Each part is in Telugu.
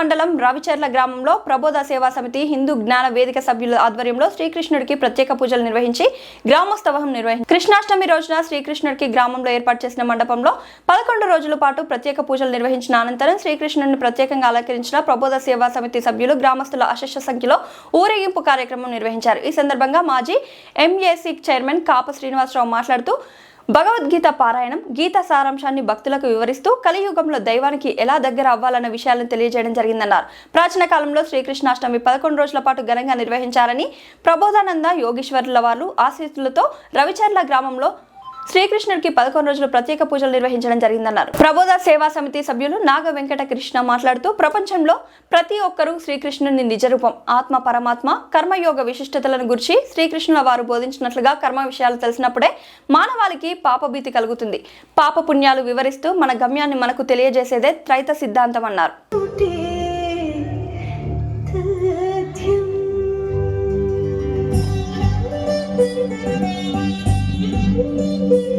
మండలం రవిచర్ల గ్రామంలో ప్రబోధ సేవా సమితి హిందూ జ్ఞాన వేదిక సభ్యుల ఆధ్వర్యంలో శ్రీకృష్ణుడికి ప్రత్యేక పూజలు నిర్వహించి గ్రామోత్సవం నిర్వహించి కృష్ణాష్టమి రోజున శ్రీకృష్ణుడికి గ్రామంలో ఏర్పాటు చేసిన మండపంలో పదకొండు రోజుల పాటు ప్రత్యేక పూజలు నిర్వహించిన అనంతరం శ్రీకృష్ణుడిని ప్రత్యేకంగా అలంకరించిన ప్రబోధ సేవా సమితి సభ్యులు గ్రామస్తుల అశస్య సంఖ్యలో ఊరేగింపు కార్యక్రమం నిర్వహించారు. ఈ సందర్భంగా మాజీ ఎంఏసీ చైర్మన్ కాప శ్రీనివాసరావు మాట్లాడుతూ భగవద్గీత పారాయణం గీత సారాంశాన్ని భక్తులకు వివరిస్తూ కలియుగంలో దైవానికి ఎలా దగ్గర అవ్వాలన్న విషయాలను తెలియజేయడం జరిగిందన్నారు. ప్రాచీన కాలంలో శ్రీకృష్ణాష్టమి పదకొండు రోజుల పాటు ఘనంగా నిర్వహించారని ప్రబోధానంద యోగీశ్వరుల వారు ఆశీస్సులతో రవిచర్ల గ్రామంలో శ్రీకృష్ణుడికి పదకొండు రోజులు ప్రత్యేక పూజలు నిర్వహించడం జరిగిందన్నారు. ప్రబోధ సేవా సమితి సభ్యులు నాగ వెంకట కృష్ణ మాట్లాడుతూ ప్రపంచంలో ప్రతి ఒక్కరూ శ్రీకృష్ణుని నిజరూపం ఆత్మ పరమాత్మ కర్మయోగ విశిష్టతలను గురించి శ్రీకృష్ణుల వారు బోధించినట్లుగా కర్మ విషయాలు తెలిసినప్పుడే మానవాళికి పాపభీతి కలుగుతుంది. పాప పుణ్యాలు వివరిస్తూ మన గమ్యాన్ని మనకు తెలియజేసేదే త్రైత సిద్ధాంతం అన్నారు. thank you Música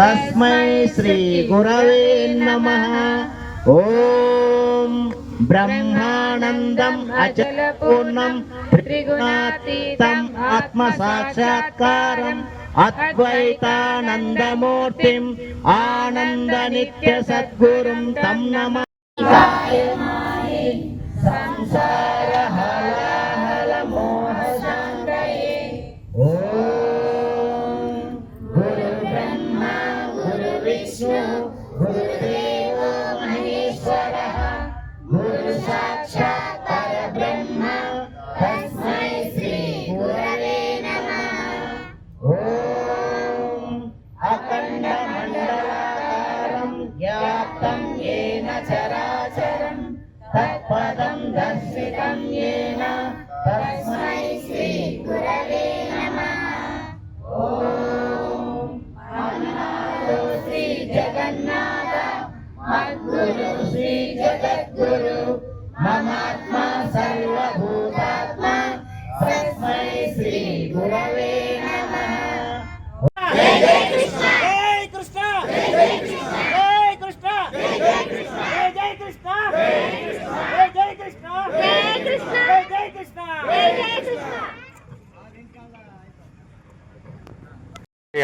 తస్మై శ్రీ గురవే నమ ఓం బ్రహ్మానందం అచల పూర్ణం త్రిగుణాతీతం ఆత్మసాక్షాత్కారం అద్వైతానందమూర్తిం ఆనంద నిత్య సద్గురుం తం నమ సంసార Krishna, Hare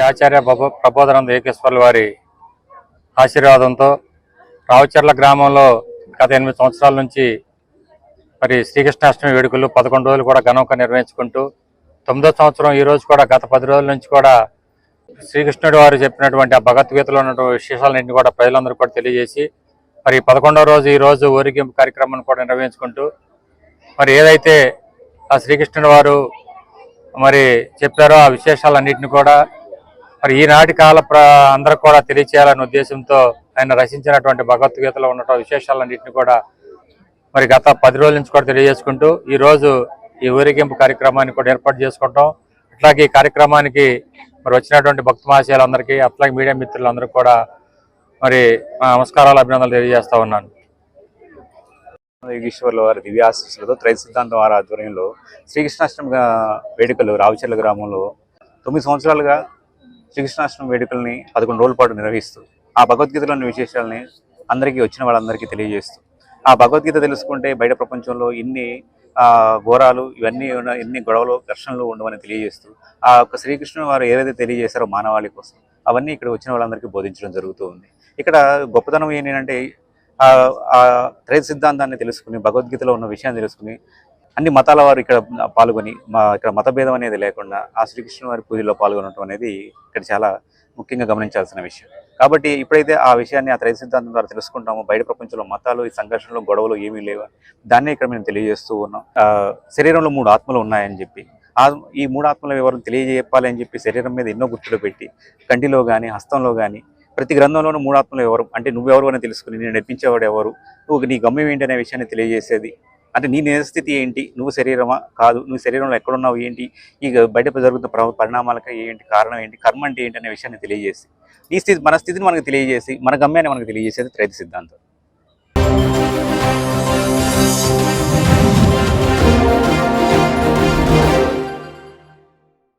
ఆచార్య ప్రబోధనంద ఏకేశ్వర్ల వారి ఆశీర్వాదంతో రావుచర్ల గ్రామంలో గత ఎనిమిది సంవత్సరాల నుంచి మరి శ్రీకృష్ణాష్టమి వేడుకలు పదకొండు రోజులు కూడా ఘనంగా నిర్వహించుకుంటూ తొమ్మిదో సంవత్సరం ఈ రోజు కూడా గత పది రోజుల నుంచి కూడా శ్రీకృష్ణుడు వారు చెప్పినటువంటి ఆ భగవద్గీతలో ఉన్నటువంటి విశేషాలన్నింటినీ కూడా ప్రజలందరూ కూడా తెలియజేసి మరి పదకొండవ రోజు ఈ రోజు ఊరిగింపు కార్యక్రమాన్ని కూడా నిర్వహించుకుంటూ మరి ఏదైతే ఆ శ్రీకృష్ణుడు వారు మరి చెప్పారో ఆ విశేషాలన్నింటినీ కూడా మరి ఈనాటి కాల అందరూ కూడా తెలియచేయాలనే ఉద్దేశంతో ఆయన రచించినటువంటి భగవద్గీతలో ఉన్న విశేషాలన్నింటినీ కూడా మరి గత పది రోజుల నుంచి కూడా తెలియజేసుకుంటూ ఈ రోజు ఈ ఊరేగింపు కార్యక్రమాన్ని కూడా ఏర్పాటు చేసుకుంటాం. అట్లాగే ఈ కార్యక్రమానికి మరి వచ్చినటువంటి భక్త మహాశయాలందరికీ అట్లాగే మీడియా మిత్రులందరూ కూడా మరి నమస్కారాలు అభినందనలు తెలియజేస్తా ఉన్నాను. యోగేశ్వర్ల వారి దివ్యాశీస్సులతో త్రైత సిద్ధాంతం వారి ఆధ్వర్యంలో శ్రీకృష్ణాష్టమి వేడుకలు రావుచర్ల గ్రామంలో తొమ్మిది సంవత్సరాలుగా శ్రీకృష్ణాష్టమి వేడుకల్ని పదకొండు రోజుల పాటు నిర్వహిస్తూ ఆ భగవద్గీతలోని విశేషాలని అందరికీ వచ్చిన వాళ్ళందరికీ తెలియజేస్తూ ఆ భగవద్గీత తెలుసుకుంటే బయట ప్రపంచంలో ఇన్ని ఘోరాలు ఇవన్నీ ఉన్న ఎన్ని గొడవలు ఘర్షణలు ఉండవని తెలియజేస్తూ ఆ యొక్క శ్రీకృష్ణుని వారు ఏదైతే తెలియజేశారో మానవాళి కోసం అవన్నీ ఇక్కడ వచ్చిన వాళ్ళందరికీ బోధించడం జరుగుతూ ఉంది. ఇక్కడ గొప్పతనం ఏంటంటే ఆ త్రయ సిద్ధాంతాన్ని తెలుసుకుని భగవద్గీతలో ఉన్న విషయాన్ని తెలుసుకుని అన్ని మతాల వారు ఇక్కడ పాల్గొని మా ఇక్కడ మతభేదం అనేది లేకుండా ఆ శ్రీకృష్ణ వారి పూజలో పాల్గొనడం అనేది ఇక్కడ చాలా ముఖ్యంగా గమనించాల్సిన విషయం. కాబట్టి ఇప్పుడైతే ఆ విషయాన్ని ఆ త్రైత సిద్ధాంతం ద్వారా తెలుసుకుంటామో. బయట ప్రపంచంలో మతాలు ఈ సంఘర్షణలు గొడవలు ఏమీ లేవు. దాన్నే ఇక్కడ మేము తెలియజేస్తూ ఉన్నాం. ఆ, శరీరంలో మూడు ఆత్మలు ఉన్నాయని చెప్పి. ఆ ఈ మూడు ఆత్మల వివరం తెలియజేయాలని చెప్పి శరీరం మీద ఎన్నో గుర్తులు పెట్టి కంటిలో కానీ హస్తంలో కానీ ప్రతి గ్రంథంలోనూ మూడు ఆత్మలు ఎవరు? అంటే నువ్వెవరు అని తెలుసుకుని నేను నడిపించేవాడు ఎవరు? నువ్వు నీ గమ్యం ఏంటి అనే విషయాన్ని తెలియజేసేది. అంటే నీ నిజస్థితి ఏంటి? నువ్వు శరీరమా? కాదు. నువ్వు శరీరంలో ఎక్కడున్నావు? ఏంటి? ఈ బయట జరుగుతున్న ప్ర- పరిణామాలకు ఏంటి? కారణం ఏంటి? కర్మ అంటే ఏంటి? అనే విషయాన్ని తెలియజేసి నీ స్థితి మన స్థితిని మనకు తెలియజేసి మన గమ్యాన్ని మనకు తెలియజేసేది త్రైత సిద్ధాంతం.